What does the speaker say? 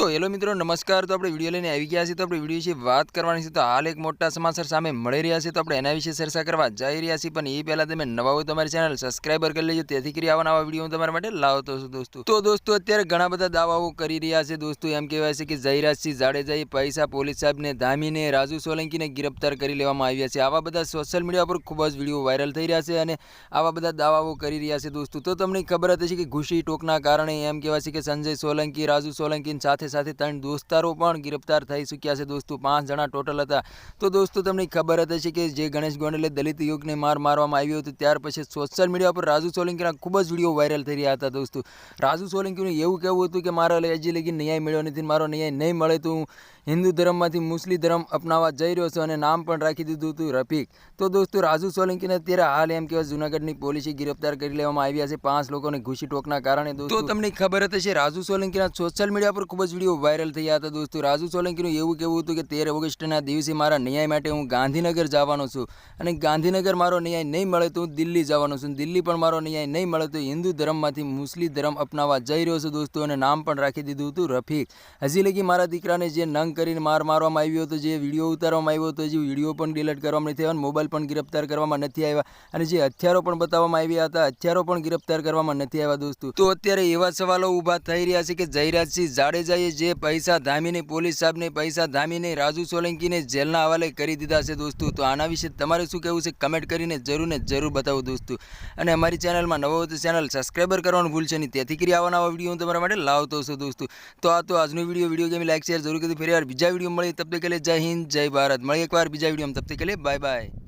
તો હેલો મિત્રો, નમસ્કાર. તો આપણે વીડિયો લઈને આવી ગયા છીએ. તો આપણે વીડિયો વિશે વાત કરવાની છે. તો હાલ એક મોટા સમાચાર સામે મળી રહ્યા છે. તો આપણે એના વિશે ચર્ચા કરવા જઈ રહ્યા છીએ. પણ એ પહેલાં તમે નવા હોય તમારી ચેનલ સબસ્ક્રાઈબર કરી લેજો. તેથી કરી આવા નવા વીડિયો તમારા માટે લાવતો છું દોસ્તો. તો દોસ્તો, અત્યારે ઘણા બધા દાવાઓ કરી રહ્યા છે દોસ્તો. એમ કહેવાય છે કે જયરાજસિંહ જાડેજાએ પૈસા પોલીસ સાહેબને ધામીને રાજુ સોલંકીને ગિરફ્તાર કરી લેવામાં આવ્યા છે. આવા બધા સોશિયલ મીડિયા પર ખૂબ જ વીડિયો વાયરલ થઈ રહ્યા છે અને આવા બધા દાવાઓ કરી રહ્યા છે દોસ્તો. તો તમને ખબર હતી કે ઘુસી ટોકના કારણે એમ કહેવાય છે કે સંજય સોલંકી, રાજુ સોલંકીની સાથે સાથે ત્રણ દોસ્તારો પણ ગિરફ્તાર થઈ ચૂક્યા છે. દોસ્તો, પાંચ જણા ટોટલ હતા. તો દોસ્તો, તમને ખબર હતી હશે કે જે ગણેશ ગોંડલે દલિત યુગને માર મારવામાં આવ્યો હતો, ત્યાર પછી સોશિયલ મીડિયા પર રાજુ સોલંકીના ખૂબ જ વીડિયો વાયરલ થઈ રહ્યા હતા દોસ્તો. રાજુ સોલંકીનું એવું કહેવું હતું કે, મારા હજી લગી ન્યાય મળ્યો નથી મારો ન્યાય નહીં મળે તો હું હિન્દુ ધર્મમાંથી મુસ્લિમ ધર્મ અપનાવવા જઈ રહ્યો છું અને નામ પણ રાખી દીધું હતું રફીક. તો દોસ્તો, રાજુ સોલંકીને અત્યારે હાલ એમ કહેવાય જૂનાગઢની પોલીસે ગિરફ્તાર કરી લેવામાં આવ્યા છે. પાંચ લોકોને ઘૂસી ટોકના કારણે દોસ્તો તમને ખબર હતી હશે, રાજુ સોલંકીના સોશિયલ મીડિયા પર ખૂબ જ વીડિયો વાયરલ થયા હતા દોસ્તો. રાજુ સોલંકીનું એવું કહેવું હતું કે તેર ઓગસ્ટના દિવસે મારા ન્યાય માટે હું ગાંધીનગર જવાનો છું અને ગાંધીનગર મારો ન્યાય નહીં મળે તો હું દિલ્હી જવાનો છું. દિલ્હી પણ મારો ન્યાય નહીં મળે તો હિન્દુ ધર્મમાંથી મુસ્લિમ ધર્મ અપનાવવા જઈ રહ્યો છું દોસ્તો અને નામ પણ રાખી દીધું હતું રફીક. હજી લગી મારા દીકરાને જે નંગ કરીને માર મારવામાં આવ્યો હતો, જે વીડિયો ઉતારવામાં આવ્યો હતો, જે વીડિયો પણ ડિલીટ કરવામાં નથી આવ્યો અને મોબાઈલ પણ ગિરફ્તાર કરવામાં નથી આવ્યા અને જે હથિયારો પણ બતાવવામાં આવ્યા હતા, હથિયારો પણ ગિરફ્તાર કરવામાં નથી આવ્યા દોસ્તો. તો અત્યારે એવા સવાલો ઊભા થઈ રહ્યા છે કે જયરાજસિંહ જાડેજાએ જે પૈસા ધામીને, પોલીસ સાહેબને પૈસા ધામીને, રાજુ સોલંકીને જેલના હવાલે કરી દીધા છે દોસ્તો, તો આના વિશે તમારે શું કહેવું છે કમેન્ટ કરીને જરૂર ને જરૂર બતાવો દોસ્તો. અને અમારી ચેનલમાં નવો તો ચેનલ સબસ્ક્રાઈબર કરવાનું ભૂલશે નહીં, તેથી કરી આવા નવા વીડિયો હું તમારા માટે લાવતો છું દોસ્તો. તો આ તો આજનો video video game like, share જરૂર કીધું ફરી વાર બીજા વીડિયો મળી તબ તક કે જય હિન્દ, જય ભારત. મળી એકવાર બીજા વીડિયો તબ તક કે બાય બાય.